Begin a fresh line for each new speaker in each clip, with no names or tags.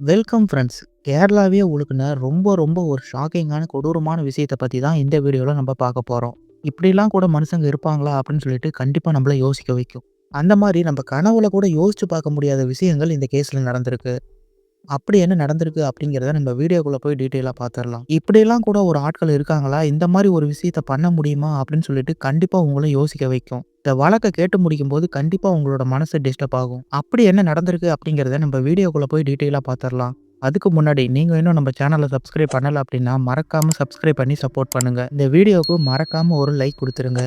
Welcome friends கேரளாவே உழுக்குன ரொம்ப ரொம்ப ஒரு ஷாக்கிங்கான கொடூரமான விஷயத்தை பற்றி தான் இந்த வீடியோவில் நம்ம பார்க்க போகிறோம் இப்படிலாம் கூட மனுஷங்க இருப்பாங்களா அப்படின்னு சொல்லிட்டு கண்டிப்பாக நம்மளை யோசிக்க வைக்கும். அந்த மாதிரி நம்ம கனவுல கூட யோசிச்சு பார்க்க முடியாத விஷயங்கள் இந்த கேஸில் நடந்திருக்கு. அப்படி என்ன நடந்திருக்கு அப்படிங்கிறத நம்ம வீடியோக்குள்ளே போய் டீட்டெயிலாக பார்த்துடலாம் இப்படியெல்லாம் கூட ஒரு ஆட்கள் இருக்காங்களா? இந்த மாதிரி ஒரு விஷயத்த பண்ண முடியுமா? அப்படின்னு சொல்லிட்டு கண்டிப்பாக உங்களை யோசிக்க வைக்கும். இந்த வழக்கை கேட்டு முடிக்கும் போது கண்டிப்பாக உங்களோட மனசு டிஸ்டர்ப் ஆகும். அப்படி என்ன நடந்திருக்கு அப்படிங்கிறத நம்ம வீடியோக்குள்ளே போய் டீட்டெயிலாக பார்த்துடலாம் அதுக்கு முன்னாடி நீங்கள் இன்னும் நம்ம சேனலை சப்ஸ்கிரைப் பண்ணலை அப்படின்னா மறக்காமல் சப்ஸ்கிரைப் பண்ணி சப்போர்ட் பண்ணுங்கள் இந்த வீடியோவுக்கு மறக்காமல் ஒரு லைக் கொடுத்துருங்க.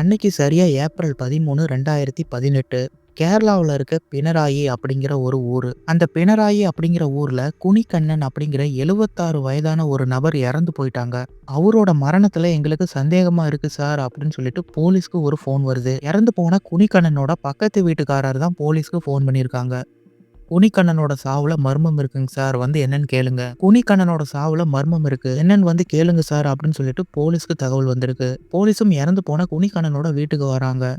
அன்னைக்கு சரியாக ஏப்ரல் பதிமூணு ரெண்டாயிரத்தி பதினெட்டு. கேரளாவில் இருக்க பினராயி அப்படிங்கிற ஒரு ஊர். அந்த பினராயி அப்படிங்கிற ஊரில் குனிக்கண்ணன் அப்படிங்கிற எழுவத்தாறு வயதான ஒரு நபர் இறந்து போயிட்டாங்க. அவரோட மரணத்தில் எங்களுக்கு சந்தேகமாக இருக்குது சார் அப்படின்னு சொல்லிட்டு போலீஸ்க்கு ஒரு ஃபோன் வருது. இறந்து போன குனிக்கண்ணனோட பக்கத்து வீட்டுக்காரர் தான் போலீஸ்க்கு ஃபோன் பண்ணியிருக்காங்க. குனிக்கண்ணனோட சாவுல மர்மம் இருக்குங்க சார் வந்து என்னன்னு கேளுங்க. குனிக்கண்ணனோட சாவுல மர்மம் இருக்கு. என்னன்னு வந்து கேளுங்க சார் அப்படின்னு சொல்லிட்டு போலீஸ்க்கு தகவல் வந்திருக்கு. போலீஸும் இறந்து போன குனிக்கண்ணனோட வீட்டுக்கு வராங்க.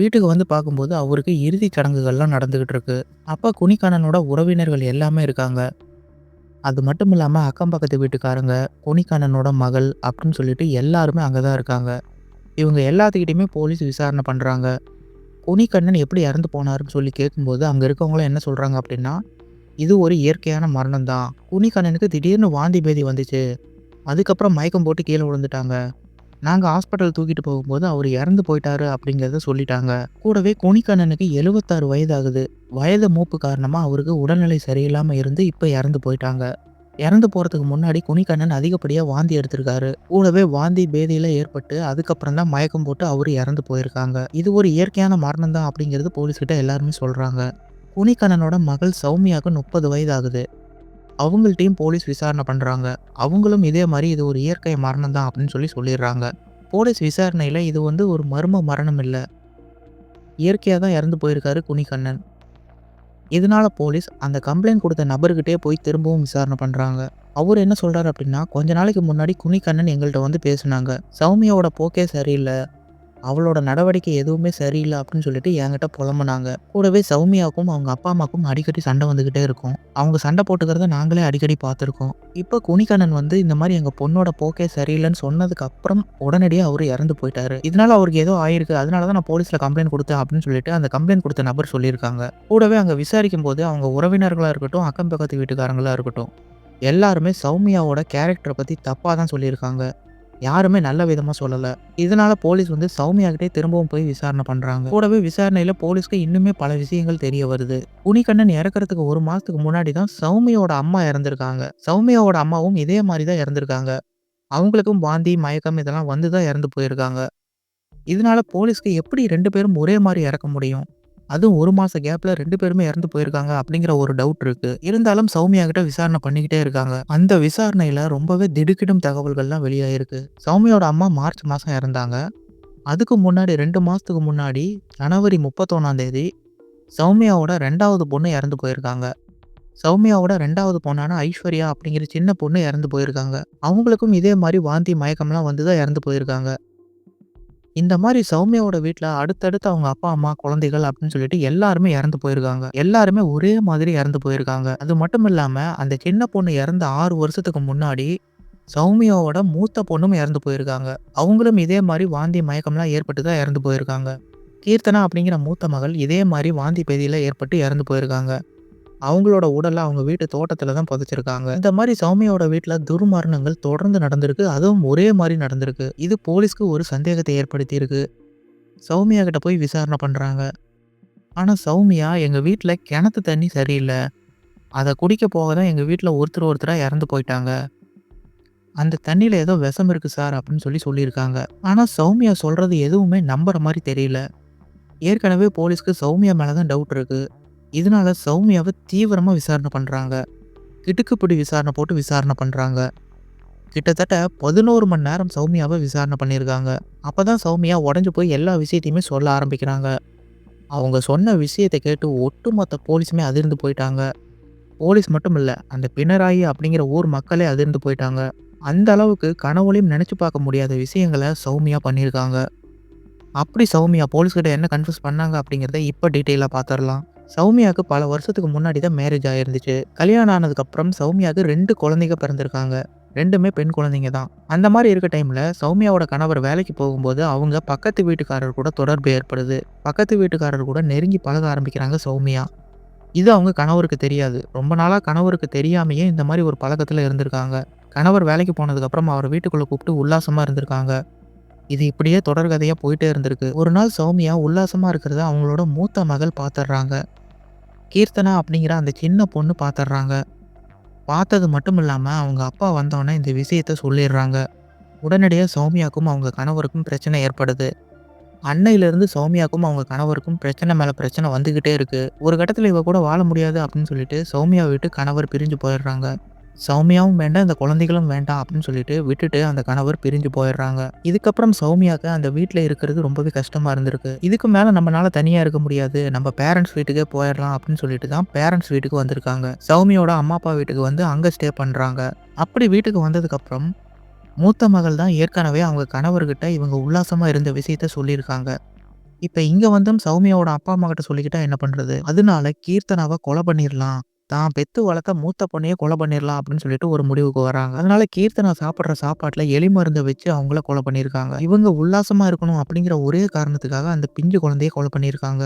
வீட்டுக்கு வந்து பார்க்கும்போது அவருக்கு இறுதி சடங்குகள்லாம் நடந்துக்கிட்டு இருக்கு அப்போ குனிக்கண்ணனோட உறவினர்கள் எல்லாமே இருக்காங்க. அது மட்டும் இல்லாமல் அக்கம் பக்கத்து வீட்டுக்காரங்க குனிக்கண்ணனோட மகள் அப்படின்னு சொல்லிட்டு எல்லாருமே அங்கே தான் இருக்காங்க. இவங்க எல்லாத்துக்கிட்டையுமே போலீஸ் விசாரணை பண்ணுறாங்க குனிக்கண்ணன் எப்படி இறந்து போனாருன்னு சொல்லி கேட்கும்போது அங்கே இருக்கவங்களாம் என்ன சொல்கிறாங்க அப்படின்னா இது ஒரு இயற்கையான மரணம் தான் குனிக்கண்ணனுக்கு திடீர்னு வாந்தி பேதி வந்துச்சு. அதுக்கப்புறம் மயக்கம் போட்டு கீழே விழுந்துட்டாங்க. நாங்கள் ஹாஸ்பிட்டல் தூக்கிட்டு போகும்போது அவர் இறந்து போயிட்டாரு அப்படிங்கிறத சொல்லிட்டாங்க. கூடவே குனிக்கண்ணனுக்கு எழுபத்தாறு வயது ஆகுது வயது மூப்பு காரணமாக அவருக்கு உடல்நிலை சரியில்லாமல் இருந்து இப்போ இறந்து போயிட்டாங்க. இறந்து போகிறதுக்கு முன்னாடி குனிக்கண்ணன் அதிகப்படியாக வாந்தி எடுத்திருக்காரு. கூடவே வாந்தி பேதியில் ஏற்பட்டு அதுக்கப்புறம் தான் மயக்கம் போட்டு அவர் இறந்து போயிருக்காங்க. இது ஒரு இயற்கையான மரணம் தான் அப்படிங்கிறது போலீஸ்கிட்ட எல்லாருமே சொல்கிறாங்க குனிக்கண்ணனோட மகள் சௌமியாவுக்கு முப்பது வயது ஆகுது அவங்கள்ட்டையும் போலீஸ் விசாரணை பண்ணுறாங்க அவங்களும் இதே மாதிரி இது ஒரு இயற்கை மரணம் தான் அப்படின்னு சொல்லி சொல்லிடுறாங்க. போலீஸ் விசாரணையில் இது வந்து ஒரு மர்ம மரணம் இல்லை. இயற்கையாக தான் இறந்து போயிருக்காரு குனிகண்ணன். இதனால போலீஸ் அந்த கம்ப்ளைண்ட் கொடுத்த நபர்கிட்டே போய் திரும்பவும் விசாரணை பண்ணுறாங்க அவர் என்ன சொல்கிறார் அப்படின்னா கொஞ்ச நாளைக்கு முன்னாடி குனிக்கண்ணன் எங்கள்கிட்ட வந்து பேசுனாங்க. சௌமியாவோட போக்கே சரியில்லை. அவளோட நடவடிக்கை எதுவுமே சரியில்லை அப்படின்னு சொல்லிட்டு என்கிட்ட புலம்புனாங்க. கூடவே சௌமியாவுக்கும் அவங்க அப்பா அம்மாவுக்கும் அடிக்கடி சண்டை வந்துக்கிட்டே இருக்கும். அவங்க சண்டை போட்டுக்கிறத நாங்களே அடிக்கடி பார்த்துருக்கோம். இப்போ குனிக்கண்ணன் வந்து இந்த மாதிரி எங்கள் பொண்ணோட போக்கே சரியில்லைன்னு சொன்னதுக்கு அப்புறம் உடனடியாக அவர் இறந்து போயிட்டாரு. இதனால அவருக்கு ஏதோ ஆயிருக்கு. அதனால தான் நான் போலீஸில் கம்ப்ளைண்ட் கொடுத்தேன் அப்படின்னு சொல்லிட்டு அந்த கம்ப்ளைண்ட் கொடுத்த நபர் சொல்லியிருக்காங்க. கூடவே அங்கே விசாரிக்கும் போது அவங்க உறவினர்களாக இருக்கட்டும் அக்கம் பக்கத்து வீட்டுக்காரங்களாக இருக்கட்டும் எல்லாருமே சௌமியாவோட கேரக்டரை பற்றி தப்பாக தான் சொல்லியிருக்காங்க. யாருமே நல்ல விதமாக சொல்லலை. இதனால போலீஸ் வந்து சௌமியாகிட்டே திரும்பவும் போய் விசாரணை பண்ணுறாங்க கூடவே விசாரணையில் போலீஸ்க்கு இன்னுமே பல விஷயங்கள் தெரிய வருது. குனிக்கண்ணன் இறக்கறதுக்கு ஒரு மாதத்துக்கு முன்னாடி தான் சௌமியோட அம்மா இறந்துருக்காங்க. சௌமியாவோட அம்மாவும் இதே மாதிரி தான் இறந்துருக்காங்க. அவங்களுக்கும் வாந்தி மயக்கம் இதெல்லாம் வந்து தான் இறந்து போயிருக்காங்க. இதனால போலீஸ்க்கு எப்படி ரெண்டு பேரும் ஒரே மாதிரி இறக்க முடியும்? அதுவும் ஒரு மாத கேப்பில் ரெண்டு பேருமே இறந்து போயிருக்காங்க அப்படிங்கிற ஒரு டவுட் இருக்கு. இருந்தாலும் சௌமியா கிட்ட விசாரணை பண்ணிக்கிட்டே இருக்காங்க. அந்த விசாரணையில ரொம்பவே திடுக்கிடும் தகவல்கள்லாம் வெளியாயிருக்கு. சௌமியோட அம்மா மார்ச் மாதம் இறந்தாங்க. அதுக்கு முன்னாடி ரெண்டு மாதத்துக்கு முன்னாடி ஜனவரி முப்பத்தொன்னாம் தேதி சௌமியாவோட ரெண்டாவது பொண்ணு இறந்து போயிருக்காங்க. சௌமியாவோட ரெண்டாவது பொண்ணான ஐஸ்வர்யா அப்படிங்கிற சின்ன பொண்ணு இறந்து போயிருக்காங்க. அவங்களுக்கும் இதே மாதிரி வாந்தி மயக்கம்லாம் வந்து தான் இறந்து போயிருக்காங்க. இந்த மாதிரி சௌமியாவோட வீட்டில் அடுத்தடுத்து அவங்க அப்பா அம்மா குழந்தைகள் அப்படின்னு சொல்லிட்டு எல்லாருமே இறந்து போயிருக்காங்க. எல்லாருமே ஒரே மாதிரி இறந்து போயிருக்காங்க. அது மட்டும் இல்லாமல் அந்த சின்ன பொண்ணு இறந்த ஆறு வருஷத்துக்கு முன்னாடி சௌமியாவோட மூத்த பொண்ணும் இறந்து போயிருக்காங்க. அவங்களும் இதே மாதிரி வாந்தி மயக்கம்லாம் ஏற்பட்டு தான் இறந்து போயிருக்காங்க. கீர்த்தனா அப்படிங்கிற மூத்த மகள் இதே மாதிரி வாந்தி பேதியில் ஏற்பட்டு இறந்து போயிருக்காங்க. அவங்களோட உடலை அவங்க வீட்டு தோட்டத்தில் தான் புதைச்சிருக்காங்க. இந்த மாதிரி சௌமியாவோட வீட்டில் துர்மரணங்கள் தொடர்ந்து நடந்திருக்கு. அதுவும் ஒரே மாதிரி நடந்திருக்கு. இது போலீஸ்க்கு ஒரு சந்தேகத்தை ஏற்படுத்தியிருக்கு. சௌமியா கிட்ட போய் விசாரணை பண்ணுறாங்க ஆனால் சௌமியா எங்கள் வீட்டில் கிணத்து தண்ணி சரியில்லை. அதை குடிக்க போக தான் எங்கள் வீட்டில் ஒருத்தர் ஒருத்தராக இறந்து போயிட்டாங்க. அந்த தண்ணியில் ஏதோ விஷம் இருக்குது சார் அப்படின்னு சொல்லி சொல்லியிருக்காங்க. ஆனால் சௌமியா சொல்கிறது எதுவுமே நம்புற மாதிரி தெரியல. ஏற்கனவே போலீஸ்க்கு சௌமியா மேலே தான் டவுட் இருக்குது இதனால சௌமியாவை தீவிரமாக விசாரணை பண்ணுறாங்க கிடுக்குப்பிடி விசாரணை போட்டு விசாரணை பண்ணுறாங்க கிட்டத்தட்ட பதினோரு மணி நேரம் சௌமியாவை விசாரணை பண்ணியிருக்காங்க. அப்போ தான் சௌமியா உடஞ்சி போய் எல்லா விஷயத்தையுமே சொல்ல ஆரம்பிக்கிறாங்க. அவங்க சொன்ன விஷயத்தை கேட்டு ஒட்டுமொத்த போலீஸுமே அதிர்ந்து போயிட்டாங்க. போலீஸ் மட்டும் இல்லை அந்த பினராயி அப்படிங்கிற ஊர் மக்களே அதிர்ந்து போயிட்டாங்க. அந்த அளவுக்கு கனவுலையும் நினச்சி பார்க்க முடியாத விஷயங்களை சௌமியா பண்ணியிருக்காங்க. அப்படி சௌமியா போலீஸ்கிட்ட என்ன கன்ஃபியூஸ் பண்ணாங்க அப்படிங்கிறத இப்போ டீட்டெயிலாக பார்த்துடலாம் சௌமியாவுக்கு பல வருஷத்துக்கு முன்னாடி தான் மேரேஜ் ஆயிருந்துச்சு. கல்யாணம் ஆனதுக்கப்புறம் சௌமியாவுக்கு ரெண்டு குழந்தைங்க பிறந்திருக்காங்க. ரெண்டுமே பெண் குழந்தைங்க தான். அந்த மாதிரி இருக்க டைமில் சௌமியாவோட கணவர் வேலைக்கு போகும்போது, அவங்க பக்கத்து வீட்டுக்காரர் கூட தொடர்பு ஏற்படுது. பக்கத்து வீட்டுக்காரர் கூட நெருங்கி பழக ஆரம்பிக்கிறாங்க சௌமியா. இது அவங்க கணவருக்கு தெரியாது. ரொம்ப நாளாக கணவருக்கு தெரியாமையே இந்த மாதிரி ஒரு பழக்கத்தில் இருந்திருக்காங்க. கணவர் வேலைக்கு போனதுக்கப்புறம் அவர் வீட்டுக்குள்ளே கூப்பிட்டு உல்லாசமாக இருந்திருக்காங்க. இது இப்படியே தொடர்கதையாக போயிட்டே இருந்திருக்கு. ஒரு நாள் சௌமியா உல்லாசமாக இருக்கிறத அவங்களோட மூத்த மகள் பார்த்துடுறாங்க கீர்த்தனா அப்படிங்கிற அந்த சின்ன பொண்ணு பார்த்துடுறாங்க பார்த்தது மட்டும் இல்லாமல் அவங்க அப்பா வந்தோடனே இந்த விஷயத்த சொல்லிடுறாங்க. உடனடியாக சௌமியாக்கும் அவங்க கணவருக்கும் பிரச்சனை ஏற்படுது. அன்னையிலேருந்து சௌமியாக்கும் அவங்க கணவருக்கும் பிரச்சனை மேலே பிரச்சனை வந்துக்கிட்டே இருக்குது ஒரு கட்டத்தில் இவ கூட வாழ முடியாது அப்படின்னு சொல்லிட்டு சௌமியா விட்டு கணவர் பிரிஞ்சு போயிடுறாங்க. சௌமியாவும் வேண்டாம், இந்த குழந்தைகளும் வேண்டாம் அப்படின்னு சொல்லிட்டு விட்டுட்டு அந்த கணவர் பிரிஞ்சு போயிடுறாங்க. இதுக்கப்புறம் சௌமியாவுக்கு அந்த வீட்டில் இருக்கிறது ரொம்பவே கஷ்டமா இருந்திருக்கு. இதுக்கு மேல நம்மனால தனியா இருக்க முடியாது. நம்ம பேரண்ட்ஸ் வீட்டுக்கே போயிடலாம் அப்படின்னு சொல்லிட்டு தான் பேரண்ட்ஸ் வீட்டுக்கு வந்திருக்காங்க. சௌமியோட அம்மா, அப்பா வீட்டுக்கு வந்து அங்க ஸ்டே பண்றாங்க. அப்படி வீட்டுக்கு வந்ததுக்கப்புறம் மூத்த மகள் தான் ஏற்கனவே அவங்க கணவர்கிட்ட இவங்க உல்லாசமா இருந்த விஷயத்த சொல்லியிருக்காங்க. இப்ப இங்க வந்தும் சௌமியாவோட அப்பா, அம்மா கிட்ட சொல்லிக்கிட்டா என்ன பண்றது? அதனால கீர்த்தனாவை கொலை பண்ணிடலாம் தான் பெத்து வளர்த்த மூத்த பொண்ணையே கொலை பண்ணிடலாம் அப்படின்னு சொல்லிட்டு ஒரு முடிவுக்கு வராங்க. அதனால கீர்த்தனா சாப்பிட்ற சாப்பாட்டில் எலி மருந்தை வச்சு அவங்கள கொலை பண்ணியிருக்காங்க. இவங்க உல்லாசமா இருக்கணும் அப்படிங்கிற ஒரே காரணத்துக்காக அந்த பிஞ்சு குழந்தைய கொலை பண்ணியிருக்காங்க.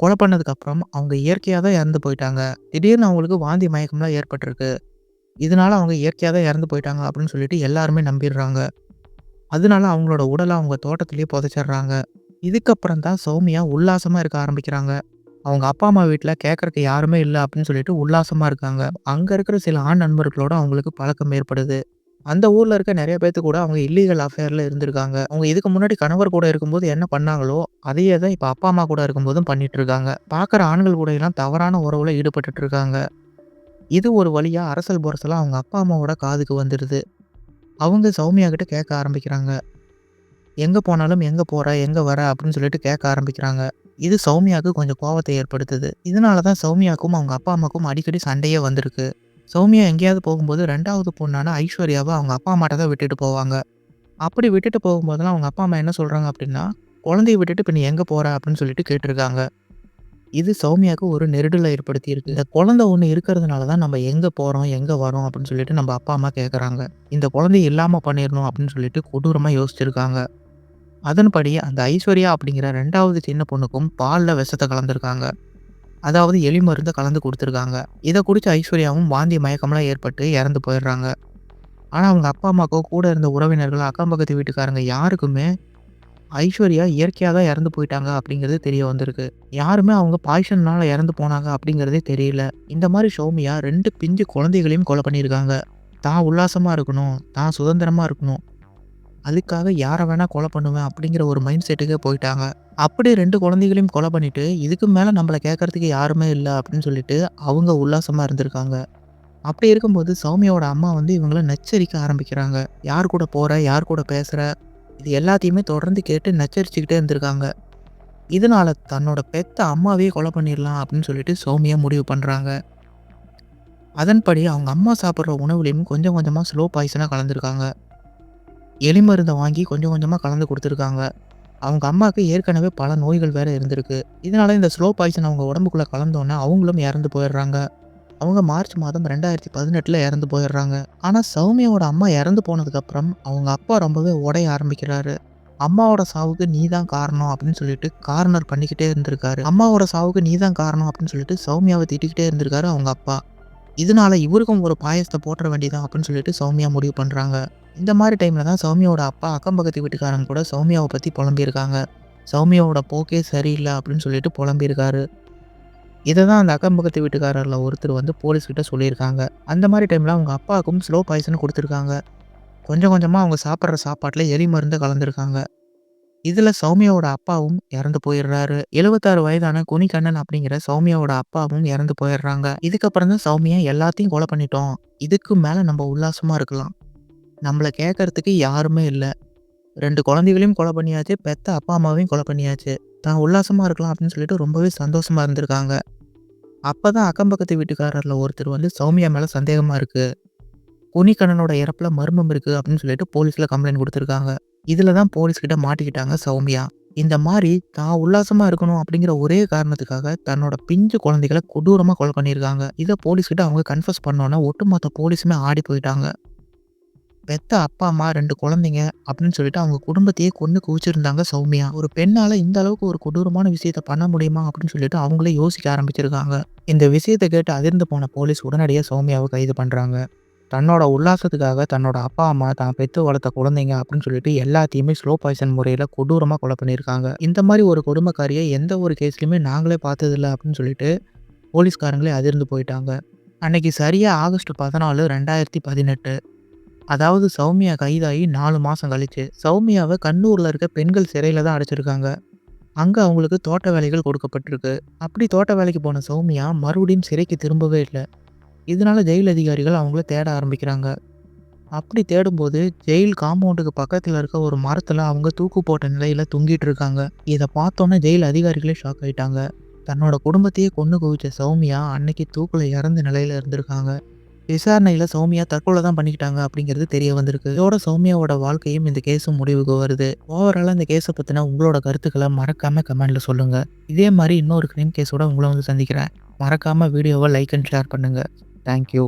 கொலை பண்ணதுக்கப்புறம் அவங்க இயற்கையாக தான் இறந்து போயிட்டாங்க. திடீர்னு அவங்களுக்கு வாந்தி மயக்கம்லாம் ஏற்பட்டிருக்கு. இதனால அவங்க இயற்கையாக தான் இறந்து போயிட்டாங்க அப்படின்னு சொல்லிட்டு எல்லாருமே நம்பிடுறாங்க. அதனால அவங்களோட உடலை அவங்க தோட்டத்திலேயே புதைச்சிட்றாங்க இதுக்கப்புறம் தான் சௌமியா உல்லாசமாக இருக்க ஆரம்பிக்கிறாங்க. அவங்க அப்பா, அம்மா வீட்டில் கேட்குறக்கு யாருமே இல்லை அப்படின்னு சொல்லிட்டு உல்லாசமாக இருக்காங்க. அங்கே இருக்கிற சில ஆண் நண்பர்களோட அவங்களுக்கு பழக்கம் ஏற்படுது. அந்த ஊரில் இருக்க நிறைய பேர்த்து கூட அவங்க இல்லீகல் அஃபேரில் இருந்திருக்காங்க. அவங்க இதுக்கு முன்னாடி கணவர் கூட இருக்கும்போது என்ன பண்ணாங்களோ, அதையே தான் இப்போ அப்பா, அம்மா கூட இருக்கும்போதும் பண்ணிட்டு இருக்காங்க. பார்க்குற ஆண்கள் கூடயெல்லாம் தவறான உறவுல ஈடுபட்டு இருக்காங்க. இது ஒரு வழியாக அரசல் புரசலா அவங்க அப்பா, அம்மாவோட காதுக்கு வந்துடுது அவங்க சௌமியா கிட்ட கேட்க ஆரம்பிக்கிறாங்க. எங்கே போனாலும் எங்கே போகிற எங்கே வர? அப்படின்னு சொல்லிட்டு கேட்க ஆரம்பிக்கிறாங்க. இது சௌமியாவுக்கு கொஞ்சம் கோவத்தை ஏற்படுத்துது. இதனால தான் சௌமியாவுக்கும் அவங்க அப்பா, அம்மாக்கும் அடிக்கடி சண்டையே வந்திருக்கு. சௌமியா எங்கேயாவது போகும்போது ரெண்டாவது பொண்ணான ஐஸ்வர்யாவை அவங்க அப்பா, அம்மாட்ட தான் விட்டுட்டு போவாங்க. அப்படி விட்டுட்டு போகும்போதெல்லாம் அவங்க அப்பா, அம்மா என்ன சொல்கிறாங்க அப்படின்னா, "குழந்தைய விட்டுட்டு இப்ப நீ எங்கே போகிற அப்படின்னு சொல்லிட்டு கேட்டிருக்காங்க. இது சௌமியாவுக்கு ஒரு நெருடலை ஏற்படுத்தியிருக்கு. இந்த குழந்தை ஒன்று இருக்கிறதுனால தான் நம்ம எங்கே போகிறோம் எங்கே வரோம்? அப்படின்னு சொல்லிட்டு நம்ம அப்பா, அம்மா கேட்குறாங்க இந்த குழந்தைய இல்லாமல் பண்ணிடணும் அப்படின்னு சொல்லிட்டு கொடூரமாக யோசிச்சிருக்காங்க. அதன்படி அந்த ஐஸ்வர்யா அப்படிங்கிற ரெண்டாவது சின்ன பொண்ணுக்கும் பாலில் விஷத்தை கலந்துருக்காங்க அதாவது எலி மருந்த கலந்து கொடுத்துருக்காங்க இதை குடிச்ச ஐஸ்வர்யாவும் வாந்தி மயக்கம்லாம் ஏற்பட்டு இறந்து போயிடுறாங்க. ஆனால் அவங்க அப்பா, அம்மாக்கோ, கூட இருந்த உறவினர்கள், அக்கம் பக்கத்து வீட்டுக்காரங்க யாருக்குமே ஐஸ்வர்யா இயற்கையாக தான் இறந்து போயிட்டாங்க அப்படிங்கிறது தெரிய வந்திருக்கு. யாருமே அவங்க பாய்சன்னால இறந்து போனாங்க அப்படிங்கிறதே தெரியல. இந்த மாதிரி சௌமியா ரெண்டு பிஞ்சு குழந்தைகளையும் கொலை பண்ணியிருக்காங்க. தான் உல்லாசமாக இருக்கணும், தான் சுதந்திரமாக இருக்கணும். அதுக்காக யாரை வேணால் கொலை பண்ணுவேன் அப்படிங்கிற ஒரு மைண்ட் செட்டுக்கே போயிட்டாங்க. அப்படி ரெண்டு குழந்தைகளையும் கொலை பண்ணிட்டு, இதுக்கு மேலே நம்மளை கேட்கறதுக்கு யாருமே இல்லை அப்படின்னு சொல்லிட்டு அவங்க உல்லாசமாக இருந்திருக்காங்க. அப்படி இருக்கும்போது சௌமியாவோட அம்மா வந்து இவங்கள நச்சரிக்க ஆரம்பிக்கிறாங்க. யார் கூட போகிற யார் கூட பேசுகிற இது எல்லாத்தையுமே தொடர்ந்து கேட்டு நச்சரிச்சுக்கிட்டே இருந்திருக்காங்க. இதனால் தன்னோட பெத்த அம்மாவையே கொலை பண்ணிடலாம் அப்படின்னு சொல்லிட்டு சௌமியா முடிவு பண்ணுறாங்க அதன்படி அவங்க அம்மா சாப்பிட்ற உணவுலையும் கொஞ்சம் கொஞ்சமாக ஸ்லோ பாய்சனாக கலந்துருக்காங்க எலி மருந்தை வாங்கி கொஞ்சம் கொஞ்சமாக கலந்து கொடுத்துருக்காங்க அவங்க அம்மாவுக்கு ஏற்கனவே பல நோய்கள் வேறு இருந்திருக்கு. இதனால இந்த ஸ்லோ பாய்சன் அவங்க உடம்புக்குள்ளே கலந்தோன்னே அவங்களும் இறந்து போயிடுறாங்க. அவங்க மார்ச் மாதம் 2018ல இறந்து போயிடுறாங்க. ஆனால் சௌமியாவோட அம்மா இறந்து போனதுக்கப்புறம் அவங்க அப்பா ரொம்பவே உடைய ஆரம்பிக்கிறாரு. அம்மாவோட சாவுக்கு நீ தான் காரணம் அப்படின்னு சொல்லிட்டு கார்னர் பண்ணிக்கிட்டே இருந்திருக்காரு. அம்மாவோட சாவுக்கு நீ தான் காரணம் அப்படின்னு சொல்லிட்டு சௌமியாவை திட்டிக்கிட்டே இருந்திருக்காரு அவங்க அப்பா. இதனால இவருக்கும் ஒரு பாயசத்தை போட்டுற வேண்டியதான் அப்படின்னு சொல்லிட்டு சௌமியா முடிவு பண்ணுறாங்க இந்த மாதிரி டைமில் தான் சௌமியாவோட அப்பா அக்கம் பக்கத்து வீட்டுக்காரங்க கூட சௌமியாவை பற்றி புலம்பியிருக்காங்க. சௌமியாவோட போக்கே சரியில்லை அப்படின்னு சொல்லிட்டு புலம்பியிருக்காரு. இதை தான் அந்த அக்கம் பக்கத்து வீட்டுக்காரர்ல ஒருத்தர் வந்து போலீஸ் கிட்ட சொல்லியிருக்காங்க. அந்த மாதிரி டைமில் அவங்க அப்பாவுக்கும் ஸ்லோ பாய்சன் கொடுத்துருக்காங்க கொஞ்சம் கொஞ்சமாக அவங்க சாப்பிட்ற சாப்பாட்டில் எலி மருந்து கலந்துருக்காங்க இதில் சௌமியாவோட அப்பாவும் இறந்து போயிடுறாரு. 76 வயதான குனிகண்ணன் அப்படிங்கிற சௌமியாவோட அப்பாவும் இறந்து போயிடுறாங்க. இதுக்கப்புறம் தான் சௌமியா எல்லாத்தையும் கொலை பண்ணிட்டோம். இதுக்கு மேலே நம்ம உல்லாசமாக இருக்கலாம். நம்மளை கேட்கறதுக்கு யாருமே இல்லை ரெண்டு குழந்தைகளையும் கொலை பண்ணியாச்சு. பெத்த அப்பா, அம்மாவையும் கொலை பண்ணியாச்சு. தான் உல்லாசமாக இருக்கலாம் அப்படின்னு சொல்லிட்டு ரொம்பவே சந்தோஷமாக இருந்திருக்காங்க. அப்பதான் அக்கம் பக்கத்து வீட்டுக்காரரில் ஒருத்தர் வந்து சௌமியா மேலே சந்தேகமாக இருக்குது குனிக்கண்ணனோட இறப்பில் மர்மம் இருக்குது அப்படின்னு சொல்லிட்டு போலீஸில் கம்ப்ளைண்ட் கொடுத்துருக்காங்க இதில் தான் போலீஸ்கிட்ட மாட்டிக்கிட்டாங்க சௌமியா. இந்த மாதிரி தான் உல்லாசமாக இருக்கணும் அப்படிங்கிற ஒரே காரணத்துக்காக தன்னோட பிஞ்சு குழந்தைகளை கொடூரமாக கொலை பண்ணியிருக்காங்க. இதை போலீஸ்கிட்ட அவங்க கன்ஃபஸ் பண்ணோன்னா ஒட்டுமொத்த போலீஸுமே ஆடி போயிட்டாங்க. பெத்த அப்பா, அம்மா ரெண்டு குழந்தைங்க அப்படின்னு சொல்லிட்டு அவங்க குடும்பத்தையே கொண்டு குவிச்சிருந்தாங்க சௌமியா. ஒரு பெண்ணால இந்த அளவுக்கு ஒரு கொடூரமான விஷயத்த பண்ண முடியுமா? அப்படின்னு சொல்லிட்டு அவங்களே யோசிக்க ஆரம்பிச்சிருக்காங்க. இந்த விஷயத்த கேட்டு அதிர்ந்து போன போலீஸ் உடனடியாக சௌமியாவை கைது பண்றாங்க. தன்னோட உல்லாசத்துக்காக தன்னோட அப்பா, அம்மா, தான் பெற்று வளர்த்த குழந்தைங்க அப்படின்னு சொல்லிட்டு எல்லாத்தையுமே ஸ்லோ பாய்சன் முறையில கொடூரமா கொலை பண்ணியிருக்காங்க. இந்த மாதிரி ஒரு கொடுமைக்காரியை எந்த ஒரு கேஸ்லையுமே நாங்களே பார்த்ததில்ல அப்படின்னு சொல்லிட்டு போலீஸ்காரங்களே அதிர்ந்து போயிட்டாங்க. அன்னைக்கு சரியா ஆகஸ்ட் 14, 2018 அதாவது சௌமியா கைதாகி நாலு மாதம் கழிச்சு, சௌமியாவை கண்ணூரில் இருக்க பெண்கள் சிறையில் தான் அடைச்சிருக்காங்க. அங்கே அவங்களுக்கு தோட்ட வேலைகள் கொடுக்கப்பட்டிருக்கு. அப்படி தோட்ட வேலைக்கு போன சௌமியா மறுபடியும் சிறைக்கு திரும்பவே இல்லை இதனால ஜெயில் அதிகாரிகள் அவங்கள தேட ஆரம்பிக்கிறாங்க. அப்படி தேடும்போது ஜெயில் காம்பவுண்டுக்கு பக்கத்தில் இருக்க ஒரு மரத்தில் அவங்க தூக்கு போட்ட நிலையில் தொங்கிட்டு இருக்காங்க. இதை பார்த்தோன்னே ஜெயில் அதிகாரிகளே ஷாக் ஆயிட்டாங்க. தன்னோட குடும்பத்தையே கொண்டு குவிச்ச சௌமியா அன்னைக்கு தூக்கில் இறந்த நிலையில் இருந்திருக்காங்க. விசாரணையில சௌமியா தற்கொலை தான் பண்ணிக்கிட்டாங்க அப்படிங்கிறது தெரிய வந்திருக்கு. இதோட சௌமியாவோட வாழ்க்கையும் இந்த கேஸும் முடிவுக்கு வருது. ஓவராலா இந்த கேஸை பத்தின உங்களோட கருத்துக்களை மறக்காம கமெண்ட்ல சொல்லுங்க. இதே மாதிரி இன்னொரு கிரைம் கேஸோட உங்களை வந்து சந்திக்கிறேன். மறக்காம வீடியோவை லைக் அண்ட் ஷேர் பண்ணுங்க. Thank you.